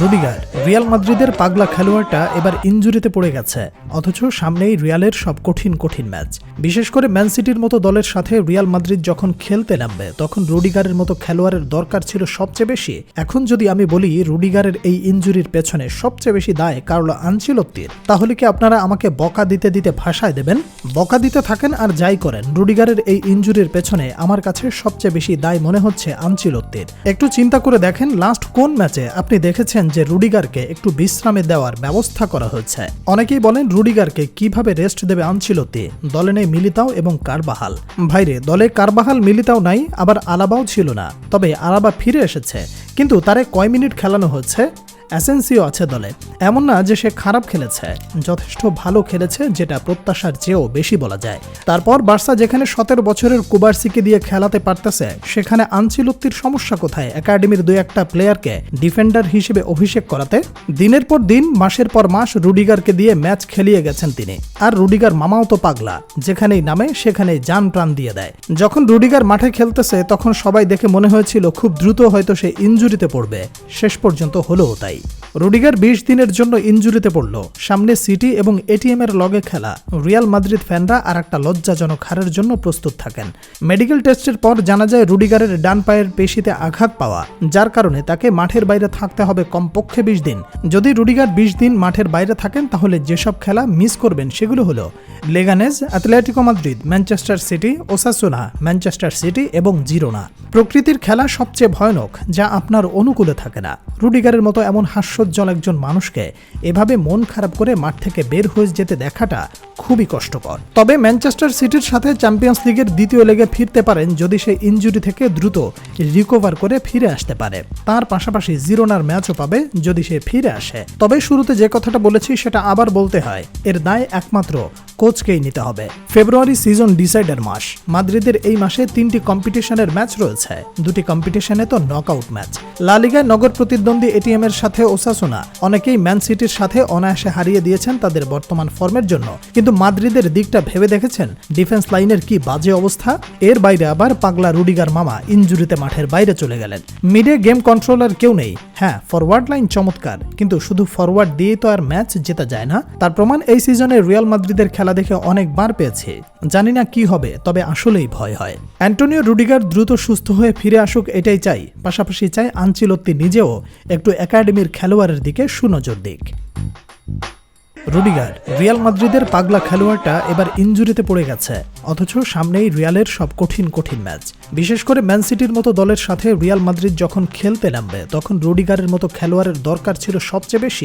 Rudiger, Real মাদ্রিদের পাগলা খেলোয়াড়টা এবার ইনজুরিতে পড়ে গেছে, অথচ সামনেই রিয়ালের সব কঠিন কঠিন ম্যাচ। বিশেষ করে ম্যান সিটির মতো দলের সাথে রিয়াল মাদ্রিদ যখন খেলতে নামবে, তখন রুডিগারের মতো খেলোয়াড়ের দরকার ছিল সবচেয়ে বেশি। এখন যদি আমি বলি রুডিগারের এই ইনজুরির পেছনে সবচেয়ে বেশি দায় কার্লো আনচিলত্তির তাহলে কি আপনারা আমাকে বকা দিতে দিতে ভাষায় দেবেন? বকা দিতে থাকেন আর যাই করেন, রুডিগারের এই ইনজুরির পেছনে আমার কাছে সবচেয়ে বেশি দায় মনে হচ্ছে আনচিলত্তির একটু চিন্তা করে দেখেন, লাস্ট কোন ম্যাচে আপনি দেখেছেন যে রুডিগারকে একটু বিশ্রামে দেওয়ার ব্যবস্থা করা হয়েছে। অনেকেই বলেন রুডিগারকে কীভাবে রেস্ট দেবে আনচিলতি দলে নেই মিলিতাও এবং কারবাহাল। ভাইরে, দলে কারবাহাল, মিলিতাও নাই, আবার আলাবাও ছিল না। তবে আলাবা ফিরে এসেছে। কিন্তু তারে কয় মিনিট খেলানো হচ্ছে অ্যাসেন্সিও আছে দলে। এমন না যে সে খারাপ খেলেছে। যথেষ্ট ভালো খেলেছে, যেটা প্রত্যাশার চেয়েও বেশি বলা যায়। তারপর বার্সা যেখানে সতেরো বছরের কুবার্সিকে দিয়ে খেলাতে পারতেছে, সেখানে আনচিলত্তির সমস্যা কোথায়? একাডেমির দুই একটা প্লেয়ারকে ডিফেন্ডার হিসেবে অভিষেক করাতে। দিনের পর দিন, মাসের পর মাস রুডিগারকে দিয়ে ম্যাচ খেলিয়ে গেছেন তিনি। আর রুডিগার মামাও তো পাগলা। যেখানেই নামে, সেখানেই যান প্রাণ দিয়ে দেয়। যখন রুডিগার মাঠে খেলতেছে, তখন সবাই দেখে মনে হয়েছিল খুব দ্রুত হয়তো সে ইনজুরিতে পড়বে। শেষ পর্যন্ত হলোও তাই। রুডিগার বিশ দিনের জন্য ইনজুরিতে পড়ল। সামনে সিটি এবং এটিএম এর লগে খেলা। রিয়াল মাদ্রিদ ফ্যানরা আর একটা লজ্জাজনক হারের জন্য প্রস্তুত থাকেন। মেডিকেল টেস্টের পর জানা যায় রুডিগারের ডান পায়ের পেশিতে আঘাত পাওয়া, যার কারণে তাকে মাঠের বাইরে থাকতে হবে কমপক্ষে বিশ দিন। যদি রুডিগার বিশ দিন মাঠের বাইরে থাকেন, তাহলে যেসব খেলা মিস করবেন সেগুলো হলো Leganes, Atletico Madrid, Manchester City, Osasuna, Manchester City এবং জিরোনা। প্রকৃতির খেলা সবচেয়ে ভয়ানক, যা আপনার অনুকূলে থাকে না। রুডিগারের মতো এমন হাস্যোজ্জ্বল একজন মানুষকে এভাবে মন খারাপ করে মাঠ থেকে বের হয়ে যেতে দেখাটা খুবই কষ্টকর। তবে ম্যানচেস্টার সিটির সাথে চ্যাম্পিয়ন্স লিগের দ্বিতীয় লেগে ফিরতে পারেন যদি সে ইনজুরি থেকে দ্রুত রিকভার করে ফিরে আসতে পারে। তার পাশাপাশি জিরোনার ম্যাচও পাবে যদি সে ফিরে আসে। তবে শুরুতে যে কথাটা বলেছি সেটা আবার বলতে হয়, এর দায় একমাত্র কোচকেই নিতে হবে। ফেব্রুয়ারি সিজন ডিসাইডার মাস। মাদ্রিদের এই মাসে তিনটি কম্পিটিশনের ম্যাচ রয়েছে। দুটি কম্পিটিশনে তো নকআউট ম্যাচ। লা লিগায় নগর প্রতিদ্বন্দ্বী এটিএম এর সাথে ওসাসোনা। অনেকেই ম্যান সিটির সাথে অনায়াসে হারিয়ে দিয়েছেন তাদের বর্তমান ফর্মের জন্য। কিন্তু মাদ্রিদের দিকটা ভেবে দেখেছেন? ডিফেন্স লাইনের কি বাজে অবস্থা? এর বাইরে আবার পাগলা রুডিগার মামা ইনজুরিতে মাঠের বাইরে চলে গেলেন। মিডে গেম কন্ট্রোলার কেউ নেই। হ্যাঁ ফরওয়ার্ড লাইন চমৎকার। কিন্তু শুধু ফরওয়ার্ড দিয়েই তো আর ম্যাচ জেতা যায় না। তার প্রমাণ এই সিজনে রিয়াল মাদ্রিদের খেলা দেখে অনেকবার পেয়েছে। জানি না কি হবে, তবে আসলেই ভয় হয়। অ্যান্টোনিও রুডিগার দ্রুত সুস্থ হয়ে ফিরে আসুক, এটাই চাই। পাশাপাশি চাই আনচিলত্তি নিজেও একটু একাডেমির খেলোয়াড়ের দিকে সুনজর দিক। রুডিগার, রিয়াল মাদ্রিদের পাগলা খেলোয়াড়টা এবার ইনজুরিতে পড়ে গেছে। অথচ সামনেই রিয়ালের সব কঠিন কঠিন ম্যাচ। বিশেষ করে ম্যান সিটির মতো দলের সাথে রিয়াল মাদ্রিদ যখন খেলতে নামবে, তখন রুডিগারের মতো খেলোয়াড়ের দরকার ছিল সবচেয়ে বেশি।